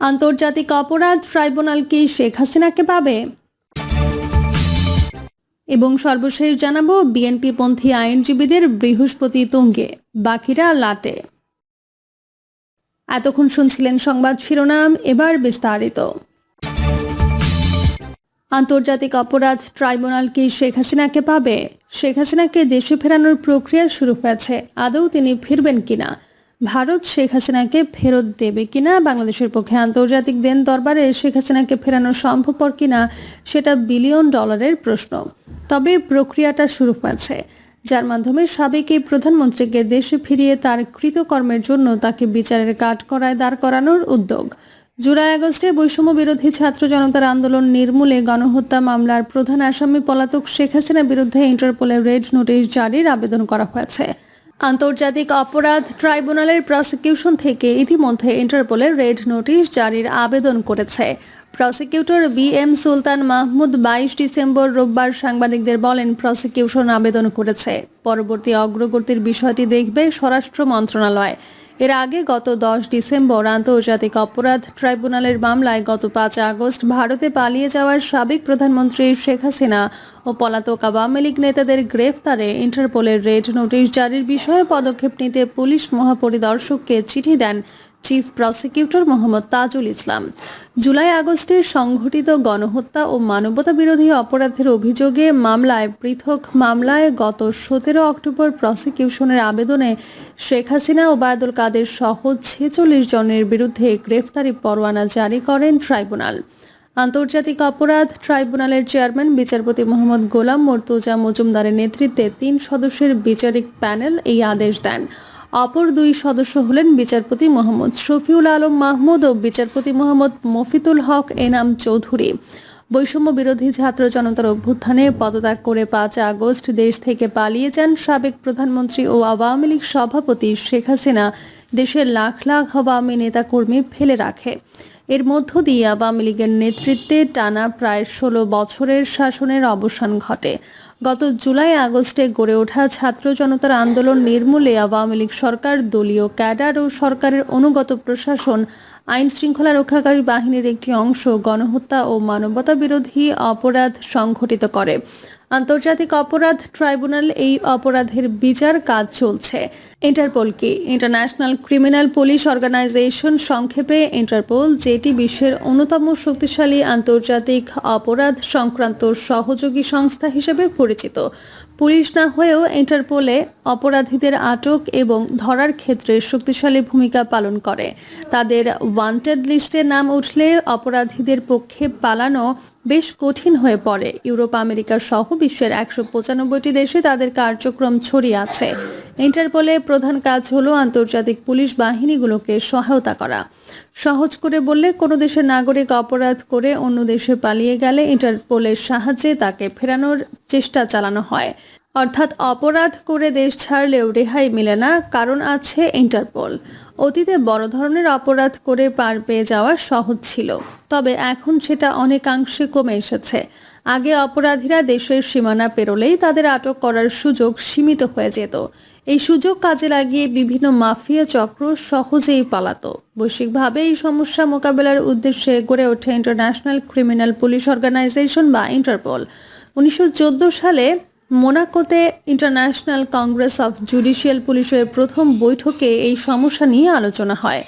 আন্তর্জাতিক অপরাধ ট্রাইব্যুনাল কি শেখ হাসিনাকে পাবে। এবং সর্বশেষ জানাব, বিএনপি পন্থী আইনজীবীদের বৃহস্পতি তুঙ্গে, বাকিরা লাটে। এতক্ষণ শুনছিলেন সংবাদ শিরোনাম, এবার বিস্তারিত। আন্তর্জাতিক অপরাধ ট্রাইব্যুনাল কি শেখ হাসিনাকে পাবে। শেখ হাসিনাকে দেশে ফেরানোর প্রক্রিয়া শুরু হয়েছে। আদৌ তিনি ফিরবেন কিনা? ভারত শেখ হাসিনাকে ফেরত দেবে কিনা, বাংলাদেশের পক্ষে আন্তর্জাতিক দেন দরবারে শেখ হাসিনাকে ফেরানো সম্ভবপর কিনা, সেটা বিলিয়ন ডলারের প্রশ্ন। তবে প্রক্রিয়াটা শুরু হয়েছে। যার মাধ্যমে সাবেক এই প্রধানমন্ত্রীকে দেশে ফিরিয়ে তার কৃতকর্মের জন্য তাকে বিচারের কাঠকড়ায় দাঁড় করানোর উদ্যোগ। জুলাই আগস্টে বৈষম্য বিরোধী ছাত্র জনতার আন্দোলন নির্মূলে গণহত্যা মামলার প্রধান আসামি পলাতক শেখ হাসিনার বিরুদ্ধে ইন্টারপোলের রেড নোটিশ জারির আবেদন করা হয়েছে। আন্তর্জাতিক অপরাধ ট্রাইব্যুনালের প্রসিকিউশন থেকে ইতিমধ্যে ইন্টারপোলের রেড নোটিশ জারির আবেদন করেছে। Prosecutor B M Sultan Mahmud বাইশ ডিসেম্বর রোববার সাংবাদিকদের বলেন, প্রসিকিউশন আবেদন করেছে। পরবর্তী অগ্রগতির বিষয়টি দেখবে স্বরাষ্ট্র মন্ত্রণালয়। এর আগে গত দশ ডিসেম্বর আন্তর্জাতিক অপরাধ ট্রাইব্যুনালের মামলায় গত পাঁচ আগস্ট ভারতে পালিয়ে যাওয়ার সাবেক প্রধানমন্ত্রী শেখ হাসিনা ও পলাতক আওয়ামী লীগ নেতাদের গ্রেফতারে ইন্টারপোলের রেড নোটিশ জারির বিষয়ে পদক্ষেপ নিতে পুলিশ মহাপরিদর্শককে চিঠি দেন। Chief prosecutor Mohammad Tajul Islam July আগস্টে সংঘটিত গণহত্যা ও মানবতা বিরোধী অপরাধের অভিযোগে মামলায় পৃথক মামলায় গত সতেরো অক্টোবর প্রসিকিউশনের আবেদনে শেখ হাসিনা ও বায়দুল কাদের সহ ছেচল্লিশ জনের বিরুদ্ধে গ্রেফতারি পরোয়ানা জারি করেন ট্রাইব্যুনাল। আন্তর্জাতিক অপরাধ ট্রাইব্যুনালের চেয়ারম্যান বিচারপতি মোহাম্মদ গোলাম মর্তুজা মজুমদারের নেতৃত্বে তিন সদস্যের বিচারিক প্যানেল এই আদেশ দেন। অপর দুই সদস্য হলেন বিচারপতি মোহাম্মদ শফিউল আলম মাহমুদ ও বিচারপতি মোহাম্মদ মফিতুল হক এনাম চৌধুরী। বৈষম্য বিরোধী ছাত্র জনতার অভ্যুত্থানে পদত্যাগ করে পাঁচ আগস্ট দেশ থেকে পালিয়ে যান সাবেক প্রধানমন্ত্রী ও আওয়ামী লীগ সভাপতি শেখ হাসিনা। দেশের লাখ লাখ আওয়ামী নেতাকর্মী ফেলে রাখে। এর মধ্য দিয়ে আওয়ামী লীগের নেতৃত্বে টানা প্রায় ষোলো বছরের শাসনের অবসান ঘটে। গত জুলাই আগস্টে গড়ে ওঠা ছাত্র জনতার আন্দোলন নির্মূলে আওয়ামী লীগ সরকার, দলীয় ক্যাডার ও সরকারের অনুগত প্রশাসন আইন শৃঙ্খলা রক্ষাকারী বাহিনীর একটি অংশ গণহত্যা ও মানবতা বিরোধী অপরাধ সংঘটিত করে। আন্তর্জাতিক অপরাধ ট্রাইব্যুনাল এই অপরাধের বিচার কাজ চলছে। ইন্টারপোল কি? ইন্টারন্যাশনাল ক্রিমিনাল পুলিশ অর্গানাইজেশন সংক্ষেপে ইন্টারপোল, যেটি বিশ্বের অন্যতম শক্তিশালী আন্তর্জাতিক অপরাধ সংক্রান্ত সহযোগী সংস্থা হিসেবে পরিচিত। পুলিশ না হয়েও ইন্টারপোলে অপরাধীদের আটক এবং ধরার ক্ষেত্রে শক্তিশালী ভূমিকা পালন করে। তাদের ওয়ান্টেড লিস্টে নাম উঠলে অপরাধীদের পক্ষে পালানো বেশ কঠিন হয়ে পড়ে। ইউরোপ, আমেরিকা সহ বিশ্বের একশো পঁচানব্বইটি দেশে তাদের কার্যক্রম ছড়িয়ে আছে। ইন্টারপোলে প্রধান কাজ হলো আন্তর্জাতিক পুলিশ বাহিনীগুলোকে সহায়তা করা। সহজ করে বললে, কোনো দেশের নাগরিক অপরাধ করে অন্য দেশে পালিয়ে গেলে ইন্টারপোলের সাহায্যে তাকে ফেরানোর চেষ্টা চালানো হয়। অর্থাৎ অপরাধ করে দেশ ছাড়লেও রেহাই মিলে না, কারণ আছে ইন্টারপোল। অতীতে বড় ধরনের অপরাধ করে পার পেয়ে যাওয়া সহজ ছিল, তবে এখন সেটা অনেকাংশে কমে এসেছে। আগে অপরাধীরা দেশের সীমানা পেরোলেই তাদের আটক করার সুযোগ সীমিত হয়ে যেত। এই সুযোগ কাজে লাগিয়ে বিভিন্ন মাফিয়া চক্র সহজেই পালাতো। বৈশ্বিকভাবে এই সমস্যা মোকাবেলার উদ্দেশ্যে গড়ে ওঠে ইন্টারন্যাশনাল ক্রিমিনাল পুলিশ অর্গানাইজেশন বা ইন্টারপোল। উনিশশো চোদ্দ সালে মোনাকোতে ইন্টারন্যাশনাল কংগ্রেস অফ জুডিশিয়াল পুলিশের প্রথম বৈঠকে এই সমস্যা নিয়ে আলোচনা হয়।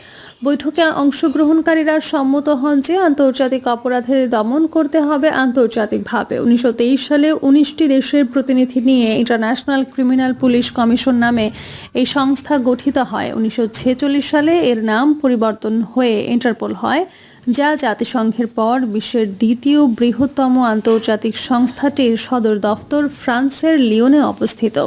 বৈঠকে অংশগ্রহণকারীরা সম্মত হন যে আন্তর্জাতিক অপরাধের দমন করতে হবে আন্তর্জাতিকভাবে। উনিশশো তেইশ সালে উনিশটি দেশের প্রতিনিধি নিয়ে ইন্টারন্যাশনাল ক্রিমিনাল পুলিশ কমিশন নামে এই সংস্থা গঠিত হয়। উনিশশো ছেচল্লিশ সালে এর নাম পরিবর্তন হয়ে ইন্টারপোল হয়। যা জাতিসংঘের পর বিশ্বের দ্বিতীয় বৃহত্তম আন্তর্জাতিক সংস্থাটির সদর দফতর ফ্রান্সের লিওনে অবস্থিত।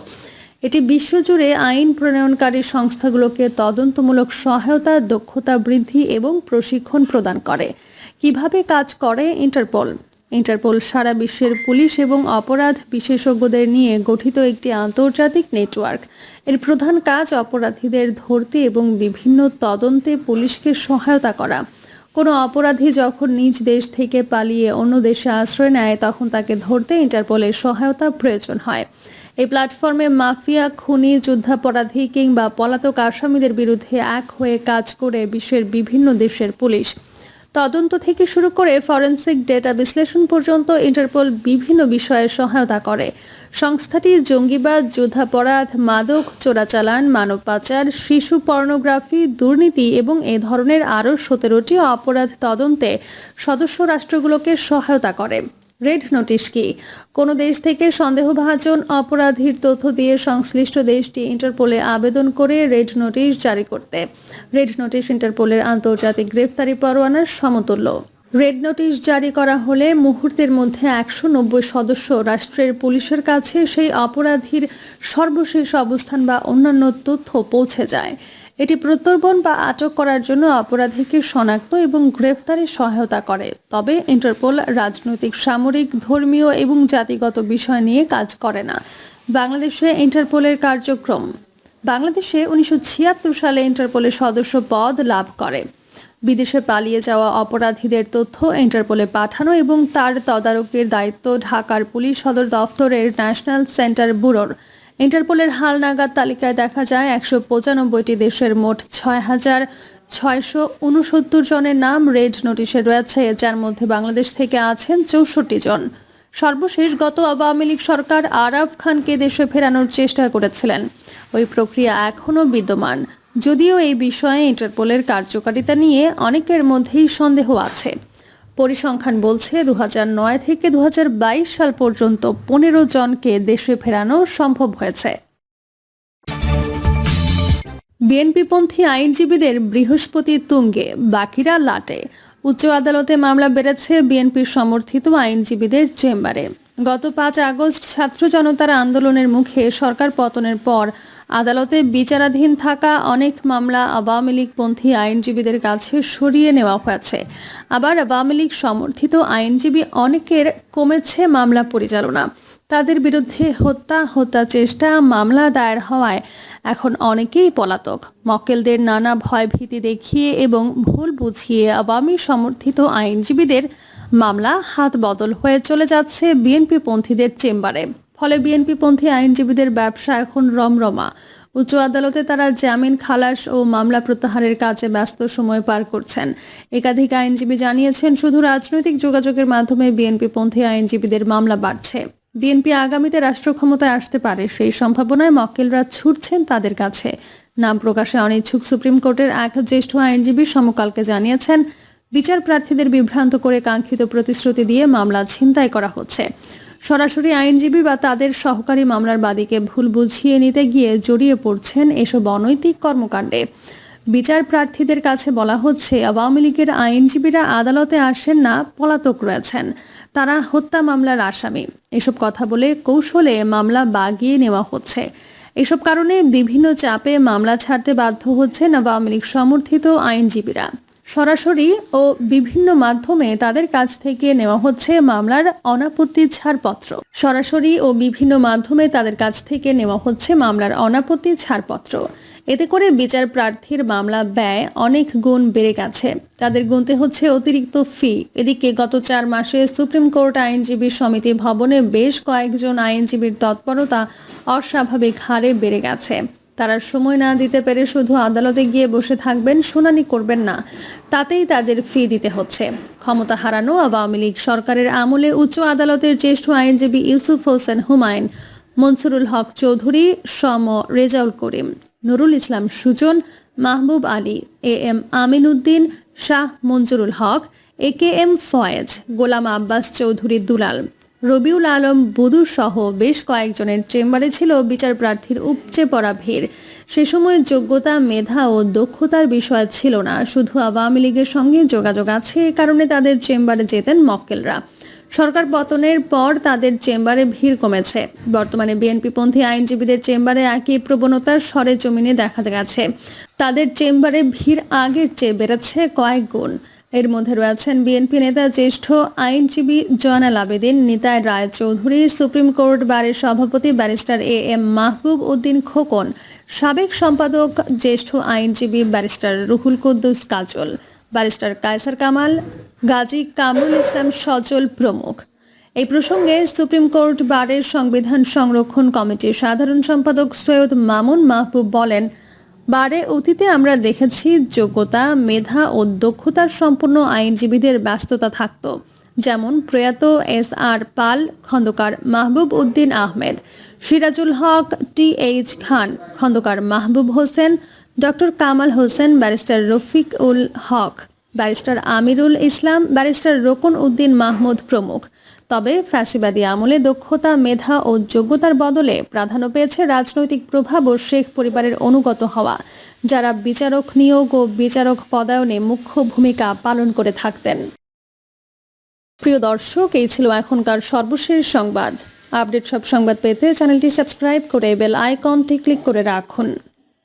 এটি বিশ্বজুড়ে আইন প্রণয়নকারী সংস্থাগুলোকে তদন্তমূলক সহায়তা, দক্ষতা বৃদ্ধি এবং প্রশিক্ষণ প্রদান করে। কীভাবে কাজ করে? ইন্টারপোল। ইন্টারপোল সারা বিশ্বের পুলিশ এবং অপরাধ বিশেষজ্ঞদের নিয়ে গঠিত একটি আন্তর্জাতিক নেটওয়ার্ক। এর প্রধান কাজ অপরাধীদের ধরতে এবং বিভিন্ন তদন্তে পুলিশকে সহায়তা করা। কোনো অপরাধী যখন নিজ দেশ থেকে পালিয়ে অন্য দেশে আশ্রয় নেয়, তখন তাকে ধরতে ইন্টারপোলের সহায়তা প্রয়োজন হয়। এই প্ল্যাটফর্মে মাফিয়া, খুনি, যুদ্ধাপরাধী কিংবা পলাতক আসামিদের বিরুদ্ধে এক হয়ে কাজ করে বিশ্বের বিভিন্ন দেশের পুলিশ। তদন্ত থেকে শুরু করে ফরেন্সিক ডেটা বিশ্লেষণ পর্যন্ত ইন্টারপোল বিভিন্ন বিষয়ে সহায়তা করে। সংস্থাটি জঙ্গিবাদ, যুদ্ধাপরাধ, মাদক, চোরাচালান মানব পাচার শিশু পর্নোগ্রাফি, দুর্নীতি এবং এ ধরনের আরও সতেরোটি অপরাধ তদন্তে সদস্য রাষ্ট্রগুলোকে সহায়তা করে। রেড নোটিশ কি? কোনো দেশ থেকে সন্দেহভাজন অপরাধীর তথ্য দিয়ে সংশ্লিষ্ট দেশটি ইন্টারপোলে আবেদন করে রেড নোটিশ জারি করতে। রেড নোটিশ ইন্টারপোলের আন্তর্জাতিক গ্রেফতারি পরোয়ানার সমতুল্য। রেড নোটিশ জারি করা হলে মুহূর্তের মধ্যে একশো নব্বই সদস্য রাষ্ট্রের পুলিশের কাছে সেই অপরাধীর সর্বশেষ অবস্থান বা অন্যান্য তথ্য পৌঁছে যায়। এটি প্রত্যর্পণ বা আটক করার জন্য অপরাধীকে শনাক্ত এবং গ্রেফতারে সহায়তা করে। তবে ইন্টারপোল রাজনৈতিক, সামরিক, ধর্মীয় এবং জাতিগত বিষয় নিয়ে কাজ করে না। বাংলাদেশে ইন্টারপোলের কার্যক্রম। বাংলাদেশে উনিশশো ছিয়াত্তর সালে ইন্টারপোলের সদস্য পদ লাভ করে। বিদেশে পালিয়ে যাওয়া অপরাধীদের তথ্য ইন্টারপোলে পাঠানো এবং তার তদারকির দায়িত্ব ঢাকার পুলিশ সদর দফতরের ন্যাশনাল সেন্টার ব্যুরোর। ইন্টারপোলের হালনাগাদ তালিকায় দেখা যায় একশো পঁচানব্বইটি দেশের মোট ছয় হাজার ছয়শো উনসত্তর জনের নাম রেড নোটিশে রয়েছে, যার মধ্যে বাংলাদেশ থেকে আছেন চৌষট্টি জন। সর্বশেষ গত আওয়ামী লীগ সরকার আরাফ খানকে দেশে ফেরানোর চেষ্টা করেছিলেন। ওই প্রক্রিয়া এখনও বিদ্যমান। যদিও এই বিষয়ে ইন্টারপোলের কার্যকারিতা নিয়ে অনেকের মধ্যেই সন্দেহ আছে। পরিসংখ্যান বলছে দু নয় থেকে দু সাল পর্যন্ত পনেরো জনকে দেশে ফেরানো সম্ভব হয়েছে। বিএনপিপন্থী আইনজীবীদের বৃহস্পতি তুঙ্গে, বাকিরা লাটে। উচ্চ আদালতে মামলা বেড়েছে বিএনপির সমর্থিত আইনজীবীদের চেম্বারে। গত পাঁচ আগস্ট ছাত্র জনতার আন্দোলনের মুখে সরকার পতনের পর আদালতে বিচারাধীন থাকা অনেক মামলা আওয়ামী লীগপন্থী আইনজীবীদের কাছে সরিয়ে নেওয়া হয়েছে। আবার আওয়ামী লীগ সমর্থিত আইনজীবী অনেকের কমেছে মামলা পরিচালনা। তাদের বিরুদ্ধে হত্যা হত্যা চেষ্টা, মামলা দায়ের হওয়ায় এখন অনেকেই পলাতক। মক্কেলদের নানা ভয়ভীতি দেখিয়ে এবং ভুল বুঝিয়ে আওয়ামী সমর্থিত আইনজীবীদের মামলা হাত বদল হয়ে চলে যাচ্ছে বিএনপি পন্থীদের চেম্বারে। ফলে বিএনপি পন্থী আইনজীবীদের ব্যবসা এখন রমরমা। উচ্চ আদালতে তারা জামিন, খালাস ও মামলা প্রত্যাহারের কাজে ব্যস্ত সময় পার করছেন। একাধিক আইনজীবী জানিয়েছেন, শুধু রাজনৈতিক যোগাযোগের মাধ্যমে বিএনপি পন্থী আইনজীবীদের মামলা বাড়ছে। বিএনপি আগামীতে রাষ্ট্র ক্ষমতায় আসতে পারে, সেই সম্ভাবনায় মক্কেলরা ছুটছেন তাদের কাছে। নাম প্রকাশে অনিচ্ছুক সুপ্রিম কোর্টের এক জ্যেষ্ঠ আইনজীবী সমকালকে জানিয়েছেন বিচার প্রার্থীদের বিভ্রান্ত করে কাঙ্ক্ষিত প্রতিশ্রুতি দিয়ে মামলা ছিনতাই করা হচ্ছে। সরাসরি আইনজীবী বা তাদের সহকারী মামলার বাদীকে ভুল বুঝিয়ে নিতে গিয়ে জড়িয়ে পড়ছেন এসব অনৈতিক কর্মকাণ্ডে। বিচার প্রার্থীদের কাছে বলা হচ্ছে, আওয়ামী লীগের আইনজীবীরা আদালতে আসেন না, পলাতক রয়েছেন। তারা হত্যা মামলার আসামি। এসব কথা বলে কৌশলে মামলা বাগিয়ে নেওয়া হচ্ছে। এসব কারণে বিভিন্ন চাপে মামলা ছাড়তে বাধ্য হচ্ছেন আওয়ামী লীগ সমর্থিত আইনজীবীরা। সরাসরি ও বিভিন্ন মাধ্যমে তাদের কাছ থেকে নেওয়া হচ্ছে মামলার অনাপত্তি ছাড়পত্র। সরাসরি ও বিভিন্ন মাধ্যমে তাদের কাছ থেকে নেওয়া হচ্ছে মামলার অনাপত্তি ছাড়পত্র। এতে করে বিচার প্রার্থীর মামলা ব্যয় অনেক গুণ বেড়ে গেছে। তাদের গুনতে হচ্ছে অতিরিক্ত ফি এদিকে গত চার মাসে সুপ্রিম কোর্ট আইনজীবী সমিতি ভবনে বেশ কয়েকজন আইনজীবীর তৎপরতা অস্বাভাবিক হারে বেড়ে গেছে। তারা সময় না দিতে পেরে শুধু আদালতে গিয়ে বসে থাকবেন, শুনানি করবেন না। তাতেই তাদের ফি দিতে হচ্ছে। ক্ষমতা হারানো আওয়ামী লীগ সরকারের আমলে উচ্চ আদালতের জ্যেষ্ঠ আইনজীবী ইউসুফ হোসেন হুমায়ুন, মনসুরুল হক চৌধুরী, সম Rezaul Karim, Nurul Islam Sujan, Mahbub Ali, A M Amin Uddin Shah Manjurul Haque, A K M Faiz, Golam Abbas Chowdhury Dulal. Rabiul Alam Budu সহ বেশ কয়েকজনের চেম্বারে ছিল বিচার প্রার্থীর উপচে পড়া ভিড়। সে সময় যোগ্যতা, মেধা ও দক্ষতার বিষয় ছিল না। শুধু আওয়ামী লীগের সঙ্গে যোগাযোগ আছে এ কারণে তাদের চেম্বারে যেতেন মক্কেলরা। সরকার পতনের পর তাদের চেম্বারে ভিড় কমেছে। বর্তমানে বিএনপিপন্থী আইনজীবীদের চেম্বারে একই প্রবণতার সরে জমিনে দেখা গেছে। তাদের চেম্বারে ভিড় আগের চেয়ে বেড়েছে কয়েক গুণ। এর মধ্যে রয়েছেন বিএনপি নেতা জ্যেষ্ঠ আইনজীবী জয়নাল আবেদিন, নিতাই রায় চৌধুরী সুপ্রিম কোর্ট বারের সভাপতি barrister A M Mahbub Uddin Khokon, সাবেক সম্পাদক জ্যেষ্ঠ আইনজীবী ব্যারিস্টার রুহুল কুদ্দুস কাজল, ব্যারিস্টার কায়সার কামাল, গাজী কামরুল ইসলাম সজল প্রমুখ। এই প্রসঙ্গে সুপ্রিম কোর্ট বারের সংবিধান সংরক্ষণ কমিটির সাধারণ সম্পাদক সৈয়দ মামুন মাহবুব বলেন বারে অতীতে আমরা দেখেছি যোগ্যতা, মেধা ও দক্ষতার সম্পন্ন আইনজীবীদের ব্যস্ততা থাকত। যেমন প্রয়াত S R Pal, Khandaker Mahbub Uddin Ahmed, Sirajul Haque, T H Khan, Khandaker Mahbub Hossain, doctor Kamal Hossain, barrister Rafiq Ul Haque, barrister Amirul Islam, barrister Rokon Uddin Mahmud প্রমুখ। তবে ফ্যাসিবাদী আমলে দক্ষতা, মেধা ও যোগ্যতার বদলে প্রাধান্য পেয়েছে রাজনৈতিক প্রভাব ও শেখ পরিবারের অনুগত হওয়া। যারা বিচারক নিয়োগ ও বিচারক পদায়নে মুখ্য ভূমিকা পালন করে থাকতেন। প্রিয় দর্শক, এই ছিল এখনকার সর্বশেষ সংবাদ। আপডেট সব সংবাদ পেতে চ্যানেলটি সাবস্ক্রাইব করে বেল আইকনটি ক্লিক করে রাখুন।